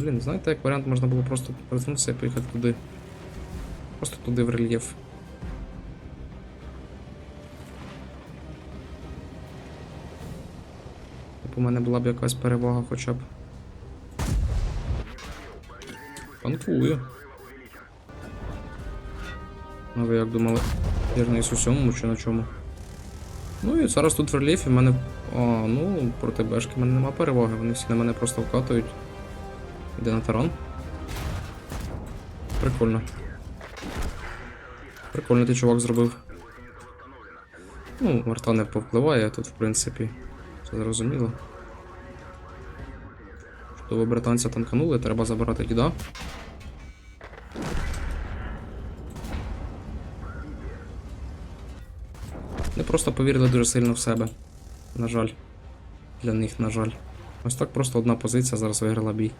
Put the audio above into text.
Блін, знаєте, як варіант можна було просто перетнутися і поїхати туди. Просто туди в рельєф. Типу, у мене була б якась перевага хоча б. Панкую. А ви як думали? Вірність у сьомому чи на чому? Ну і зараз тут в рельєфі в мене. А, ну, проти бешки в мене нема переваги, вони всі на мене просто вкатують. Іде. Прикольно. Прикольно ти чувак зробив. Ну, варта не повпливає тут, в принципі. Це зрозуміло. Чудово британця танканули, треба забирати ліда. Не просто повірили дуже сильно в себе. На жаль. Для них, на жаль. Ось так просто одна позиція зараз виграла бій.